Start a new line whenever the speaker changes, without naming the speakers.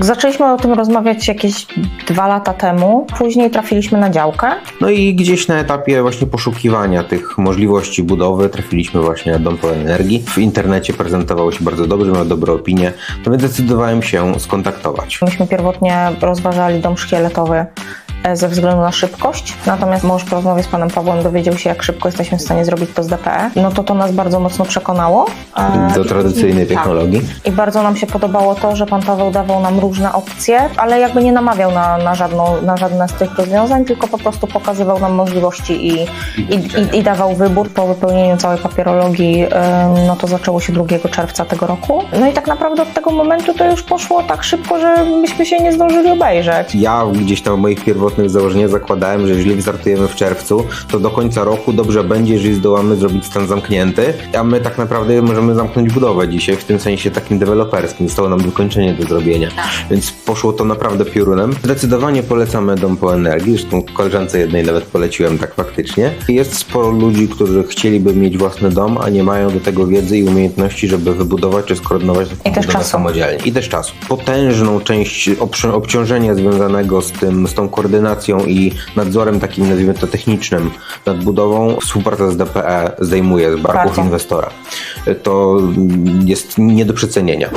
Zaczęliśmy o tym rozmawiać jakieś dwa lata temu. Później trafiliśmy na działkę.
No i gdzieś na etapie właśnie poszukiwania tych możliwości budowy trafiliśmy właśnie na Dom Pełen Energii. W internecie prezentował się bardzo dobrze, miał dobre opinie, no więc zdecydowałem się skontaktować.
Myśmy pierwotnie rozważali dom szkieletowy ze względu na szybkość, natomiast mąż po rozmowie z panem Pawłem dowiedział się, jak szybko jesteśmy w stanie zrobić to z DPE. No to to nas bardzo mocno przekonało. E,
Do tradycyjnej
tak.
technologii.
I bardzo nam się podobało to, że pan Paweł dawał nam różne opcje, ale jakby nie namawiał na, na, żadną, na żadne z tych rozwiązań, tylko po prostu pokazywał nam możliwości i, i, i, i dawał wybór. Po wypełnieniu całej papierologii, no to zaczęło się 2 czerwca tego roku. No i tak naprawdę od tego momentu to już poszło tak szybko, że myśmy się nie zdążyli obejrzeć.
Ja gdzieś tam w moich pierwotnych założeniach zakładałem, że jeżeli startujemy w czerwcu, to do końca roku dobrze będzie, jeżeli zdołamy zrobić stan zamknięty, a my tak naprawdę możemy zamknąć budowę dzisiaj, w tym sensie takim deweloperskim. Zostało nam wykończenie do zrobienia, więc poszło to naprawdę piorunem. Zdecydowanie polecamy Dom po Energii, zresztą koleżance jednej nawet poleciłem tak faktycznie. Jest sporo ludzi, którzy chcieliby mieć własny dom, a nie mają do tego wiedzy i umiejętności, żeby wybudować czy skoordynować taką
I też
budowę
czasu.
samodzielnie. I też czasu. Potężną część obciążenia związanego z tym, z tą koordynacją i nadzorem takim, nazwijmy to technicznym nad budową, współpraca z DPE zdejmuje z barków
Bardzo.
inwestora. To jest nie do przecenienia.